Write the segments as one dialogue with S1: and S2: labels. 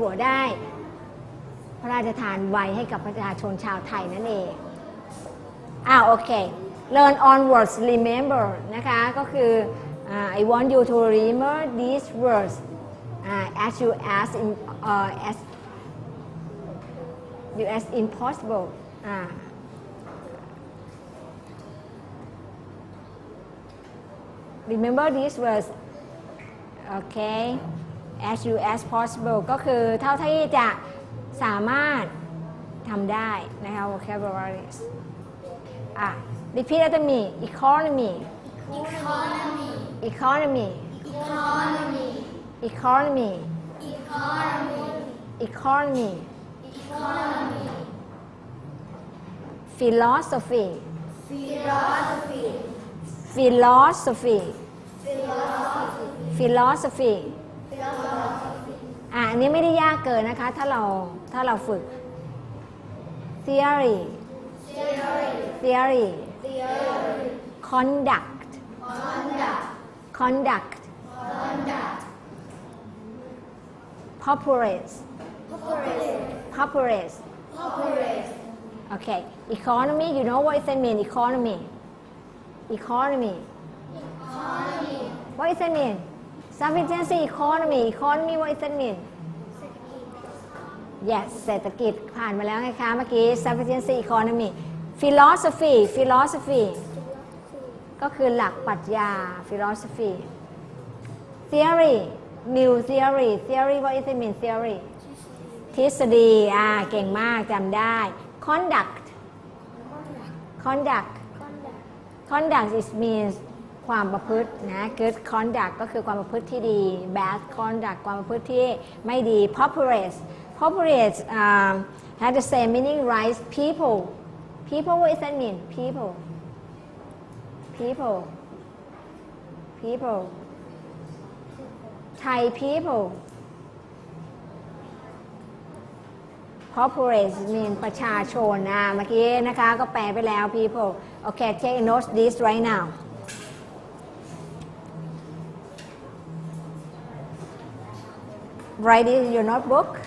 S1: หัวได้ พระราชทานไว้ให้กับประชาชนชาวไทยนั่นเองอ่าวโอเค learn on words remember นะคะ ก็คือ I want you to remember these words as you as in uh, as you as impossible อ่า remember these words okay as you as possible ก็คือเท่าที่จะสามารถทำได้นะคะ vocabularies อะ repeat after me economy
S2: economy
S1: economy
S2: economy
S1: economy
S2: economy
S1: economy
S2: economy
S1: philosophy
S2: philosophy
S1: philosophy
S2: philosophy
S1: philosophy
S2: philosophy
S1: อะอันนี้ไม่ได้ยากเกินนะคะ ถ้าเราถ้าเราฝึก theory
S2: theory
S1: theory
S2: theory
S1: conduct
S2: conduct
S1: conduct
S2: p
S1: o
S2: p
S1: u
S2: l
S1: a t e p o p u l a t e p o p u l a t e okay economy you know what does it mean economy economy
S2: economy
S1: what does it mean sufficiency economy economy what is it yes เศรษฐกิจผ่านมาแล้วไงคะเมื่อกี้ sufficiency economy philosophy philosophy ก็คือหลักปรัชญา philosophy theory new theory theory what does it mean theory ทฤษฎีอ่าเก่งมากจำได้ conduct conduct conduct is means ความประพฤตินะ good conduct ก็คือความประพฤติที่ดี bad conduct ความประพฤติที่ไม่ดี populace populace um, has the same meaning right people people what does that mean people people people Thai people populace mean ประชาชนนะเมื่อกี้นะคะ ก็แปลไปแล้ว people okay take note this right now write it in your notebook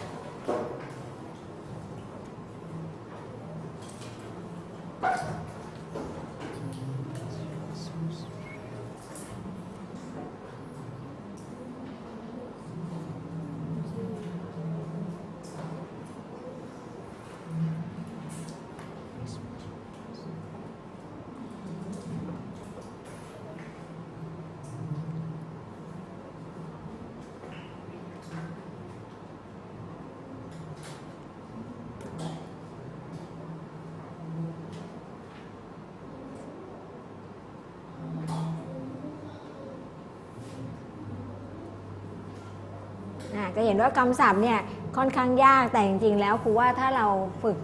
S1: นะจะเห็นว่าคำศัพท์เนี่ยค่อนข้างยากแต่จริงๆ แล้วครูว่าถ้าเราฝึก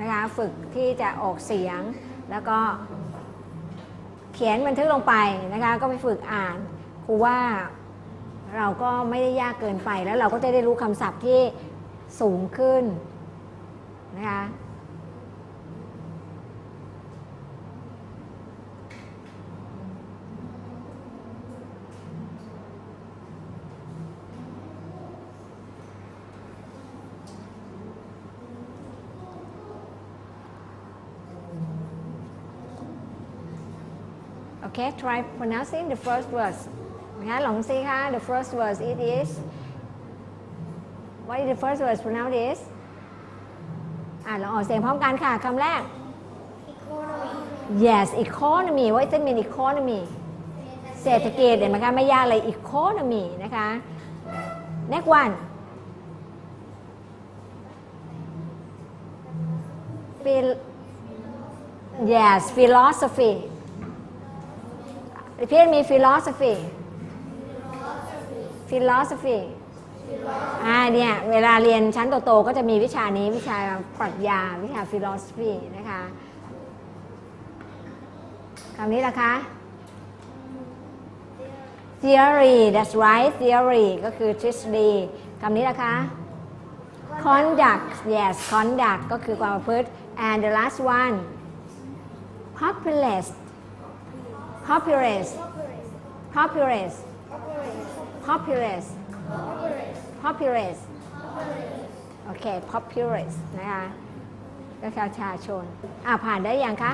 S1: นะคะฝึกที่จะออกเสียง แล้วก็เขียนบันทึกลงไปนะคะก็ไปฝึกอ่านครูว่าเราก็ไม่ได้ยากเกินไปแล้วเราก็จะได้รู้คำศัพท์ที่สูงขึ้นนะคะ Okay, try pronouncing the first words นะคะลองสิคะ the first words it is what is the first words pronounce is อ่านลองออกเสียงพร้อมกันค่ะคำแรก
S2: economy
S1: yes economy what does it mean economy เศรษฐกิจเห็นไหมคะไม่ยากเลย economy นะคะ next one Phil yes philosophy repeat me philosophy philosophy อ่าเนี่ยเวลาเรียนชั้นโตๆก็จะมีวิชานี้วิชาปรัชญาวิชา philosophy นะคะคำนี้ล่ะคะ theory that's right theory ก็คือทฤษฎีคำนี้ล่ะคะ conduct yes conduct ก็คือความประพฤติ and the last one populace populace populace populace populace โอเค populace นะคะก็คือประชาชน อ่าผ่านได้ยังคะ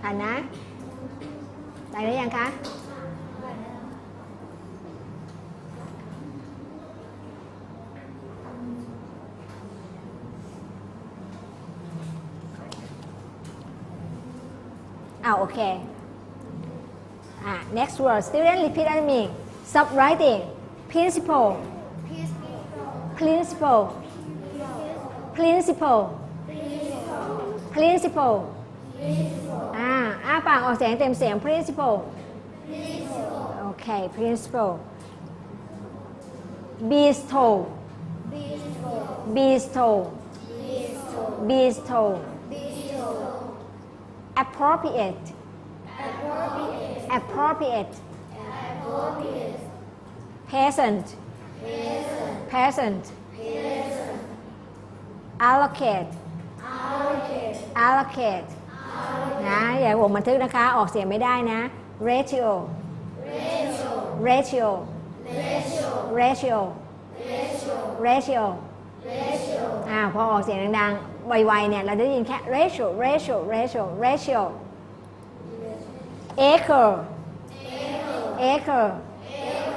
S1: ผ่านนะ ได้ได้ยังคะ อ่าโอเค อ่า next word student repeat after me stop writing principle principle principle principle อ่าอ้าปากออกเสียงเต็มเสียง principle โอเค principle bestow bestow bestow appropriate appropriate peasant peasant allocate allocate นะอย่าผมบันทึกนะคะ ออกเสียงไม่ได้นะ ratio ratio ratio ratio อ่าพอออกเสียงดังๆ ไวๆเนี่ยเราได้ยินแค่ ratio ratio ratio ratio acre acre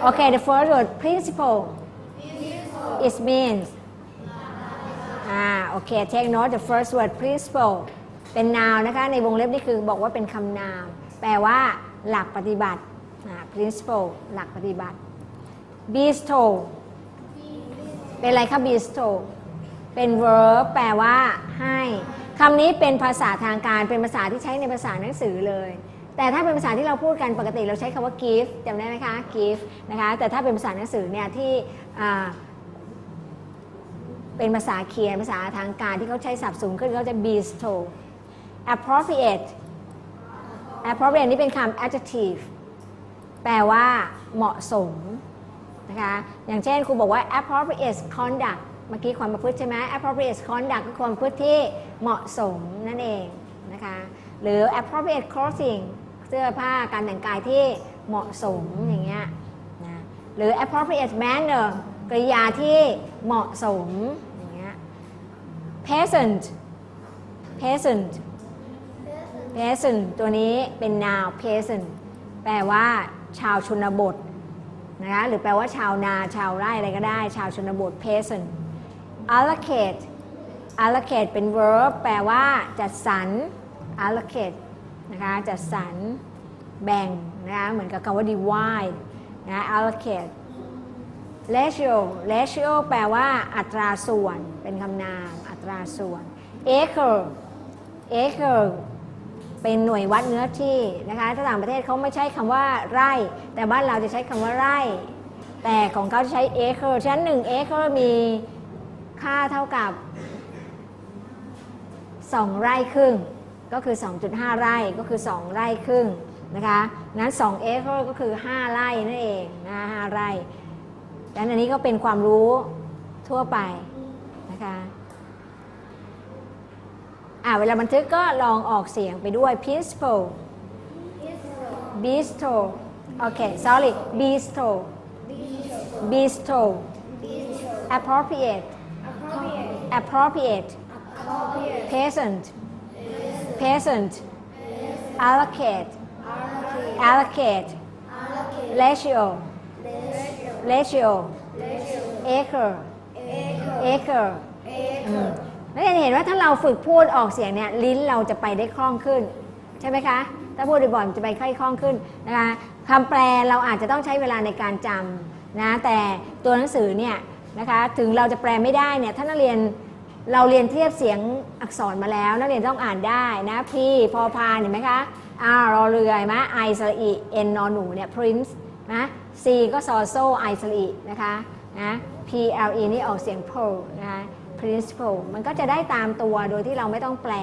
S1: okay the first word principle it means อ่าโอเค take note the first word principle เป็น noun นะคะ ในวงเล็บนี่คือบอกว่าเป็นคำนาม แปลว่าหลักปฏิบัติอ่า principle หลักปฏิบัติ bestow เป็นอะไรคะ bestow เป็น verb แปลว่า ให้คำนี้เป็นภาษาทางการเป็นภาษาที่ใช้ในภาษาหนังสือเลย แต่ถ้าเป็นภาษาที่เราพูดกันปกติเราใช้คำว่า give จำได้ไหมคะ give นะคะแต่ถ้าเป็นภาษาหนังสือเนี่ยที่เป็นภาษาเขียนภาษาทางการที่เขาใช้สับสูงขึ้นเขาจะ bestow appropriate appropriate นี่เป็นคำ adjective แปลว่าเหมาะสมนะคะอย่างเช่นครูบอกว่า appropriate conduct เมื่อกี้ความประพฤติใช่ไหม appropriate conduct คือความประพฤติที่เหมาะสมนั่นเองนะคะ หรือ appropriate clothing เสื้อผ้าการแต่งกายที่เหมาะสมอย่างเงี้ยนะหรือ appropriate manner กริยาที่เหมาะสมอย่างเงี้ย peasant peasant peasant ตัวนี้เป็น noun peasant แปลว่าชาวชนบทนะคะหรือแปลว่าชาวนาชาวไร่อะไรก็ได้ ชาวชนบท peasant allocate allocate เป็น verb แปลว่าจัดสรร allocate นะคะจัดสรรแบ่งนะคะเหมือนกับคำว่า divide นะ allocate ratio ratio แปลว่าอัตราส่วน เป็นคำนาม อัตราส่วน acre acre เป็นหน่วยวัดเนื้อที่นะคะถ้าต่างประเทศเขาไม่ใช้คำว่าไร่ แต่บ้านเราจะใช้คำว่าไร่ แต่ของเขาจะใช้ acre ฉะนั้น1 acre มี ค่าเท่ากับ 2 ไร่ครึ่ง ก็คือ 2.5 ไร่ก็คือ 2 ไร่ครึ่งนะคะนั้น2 acre ก็คือ 5 ไร่นั่นเองนะ5ไร่ดังนั้นอันนี้ก็เป็นความรู้ทั่วไปนะคะอ่าเวลาบันทึกก็ลองออกเสียงไปด้วย peaceful bestow โอเค sorry bestow bestow appropriate appropriate peasant peasant allocate allocate ratio ratio acre acre อืมแล้วจะเห็นว่าถ้าเราฝึกพูดออกเสียงเนี่ยลิ้นเราจะไปได้คล่องขึ้น ใช่ไหมคะ ถ้าพูดบ่อยๆมันจะไปค่อยคล่องขึ้นนะคะคำแปลเราอาจจะต้องใช้เวลาในการจำนะแต่ตัวหนังสือเนี่ย นะคะ ถึงเราจะแปลไม่ได้เนี่ยถ้านักเรียนเราเรียนเทียบเสียงอักษรมาแล้ว นักเรียนต้องอ่านได้นะพี่พอพานเห็นไหมคะอารอเรือเห็นไหมไอสระอีเอ็นนอหนูเนี่ย prince นะ C ก็ซอโซไอสระอีนะคะนะ P L E นี่ออกเสียง pro นะคะ principle มันก็จะได้ตามตัวโดยที่เราไม่ต้องแปล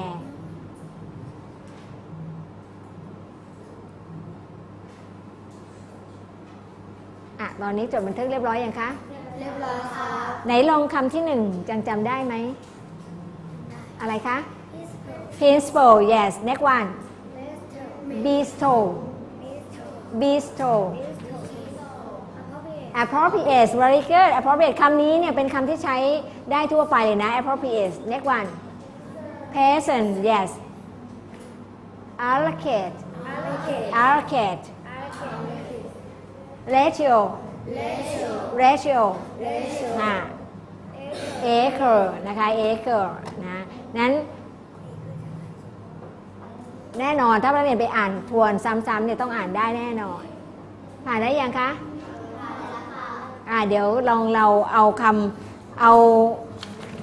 S1: อะตอนนี้จดบันทึกเรียบร้อยยังคะ
S2: เรียบร้อยครับ
S1: ไหนลองคำที่หนึ่งจังจำได้ไหม อะไรคะ principle yes next one bestow bestow appropriate very good appropriate คำนี้เนี่ยเป็นคำที่ใช้ได้ทั่วไปเลยนะ appropriate next one present yes allocate
S2: allocate
S1: allocate
S2: allocate
S1: ratio
S2: ratio
S1: ratio นะ acre นะคะ acre นะนั้นแน่นอนถ้านักเรียนไปอ่านทวนซ้ำๆเนี่ยต้องอ่านได้แน่นอน ผ่านได้ยังคะอ่าเดี๋ยวลองเราเอาคำเอา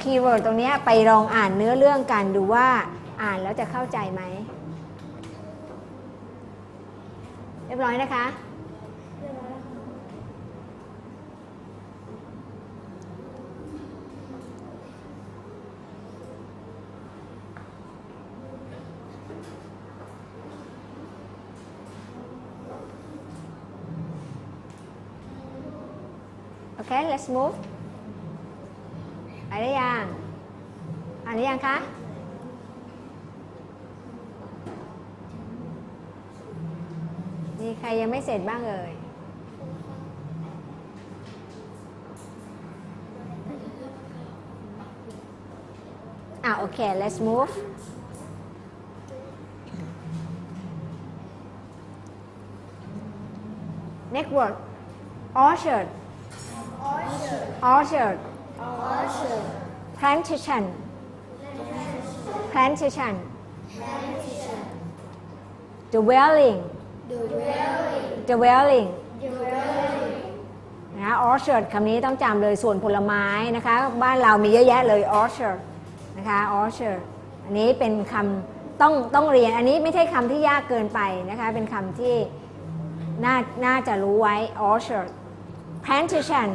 S1: คีย์เวิร์ดตรงนี้ไปลองอ่านเนื้อเรื่องกันดูว่าอ่านแล้วจะเข้าใจไหม เรียบร้อยนะคะ โอเค let's move อ่านได้ยังอ่านได้ยังคะ มีใครยังไม่เสร็จบ้างเอ่ยอะโอเค let's move next word orchard
S2: orchard
S1: orchard
S2: orchard
S1: plantation plantation
S2: plantation
S1: dwelling
S2: dwelling
S1: dwelling
S2: dwelling
S1: นะ orchard คำนี้ต้องจำเลยส่วนผลไม้นะคะ บ้านเรามีเยอะแยะเลย orchard นะคะ orchard อันนี้เป็นคำต้องต้องเรียน อันนี้ไม่ใช่คำที่ยากเกินไปนะคะ เป็นคำที่น่าน่าจะรู้ไว้ orchard plantation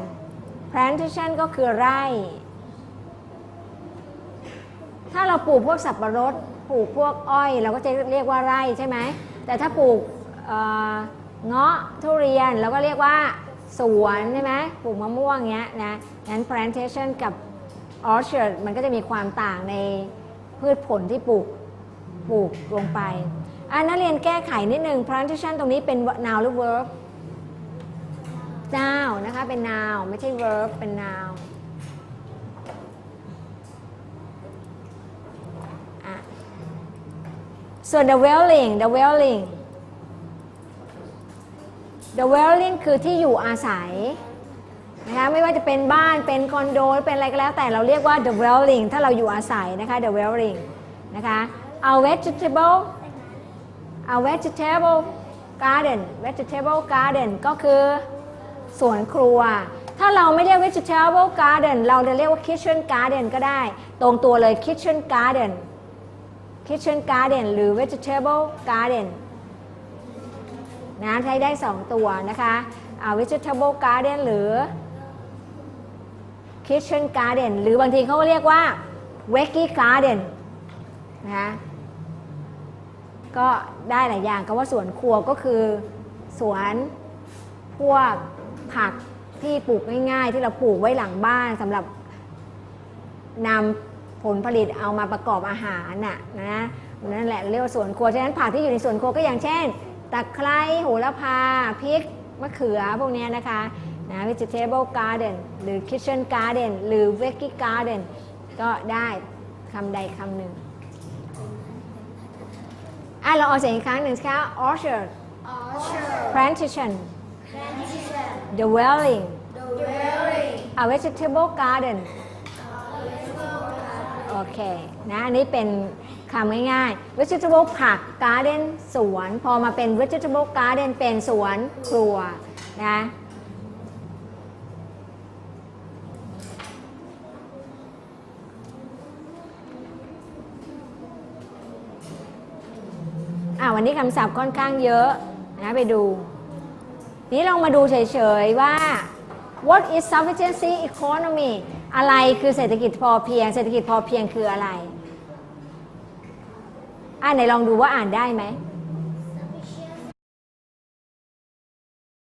S1: plantation ก็คือไร่ ถ้าเราปลูกพวกสับปะรด ปลูกพวกอ้อย เราก็จะเรียกว่าไร่ใช่ไหม แต่ถ้าปลูกเงาะทุเรียนเราก็เรียกว่าสวนใช่ไหมปลูกมะม่วงเงี้ยนะงั้น plantation กับ orchard มันก็จะมีความต่างในพืชผลที่ปลูกปลูกลงไปอะนักเรียนแก้ไขนิดนึง plantation ตรงนี้เป็น noun หรือ verb noun นะคะเป็น noun ไม่ใช่ verb เป็น noun ส่วน the dwelling the dwelling the dwelling คือที่อยู่อาศัยนะคะไม่ว่าจะเป็นบ้านเป็นคอนโดเป็นอะไรก็แล้ว แต่เราเรียกว่า the dwelling ถ้าเราอยู่อาศัยนะคะ the dwelling นะคะเอา vegetable เอา vegetable garden vegetable garden ก็คือ สวนครัว ถ้าเราไม่เรียก vegetable garden เราจะเรียกว่า kitchen garden ก็ได้ ตรงตัวเลย kitchen garden kitchen garden หรือ vegetable garden นะใช้ได้ 2 ตัวนะคะอ่า vegetable garden หรือ kitchen garden หรือบางทีเขาเรียกว่า veggie garden นะก็ได้หลายอย่างก็ว่าสวนครัวก็คือสวนพวก ผักที่ปลูกง่ายๆ ที่เราปลูกไว้หลังบ้านสำหรับนำผลผลิตเอามาประกอบอาหารน่ะนะนั่นแหละเรียกว่าสวนครัวฉะนั้นผักที่อยู่ในสวนครัวก็อย่างเช่นตะไคร้โหระพาพริกมะเขือพวกเนี้ยนะคะนะ vegetable garden หรือ kitchen garden หรือ veggie garden ก็ได้คำใดคำหนึ่งอะเราเอาเสียงอีกครั้งหนึ่งสิคะ orchard
S2: orchard
S1: plantation
S2: plantation
S1: dwelling
S2: dwelling
S1: a vegetable garden โอเคนะอันนี้เป็นคำง่ายๆ vegetable ผัก garden สวน พอมาเป็น vegetable garden เป็นสวนครัวนะอ่าวันนี้คำศัพท์ค่อนข้างเยอะนะไปดู นี้ลองมาดูเฉยๆว่า what is sufficiency economy อะไรคือเศรษฐกิจพอเพียง เศรษฐกิจพอเพียงคืออะไร อ่านไหนลองดูว่าอ่านได้ไหม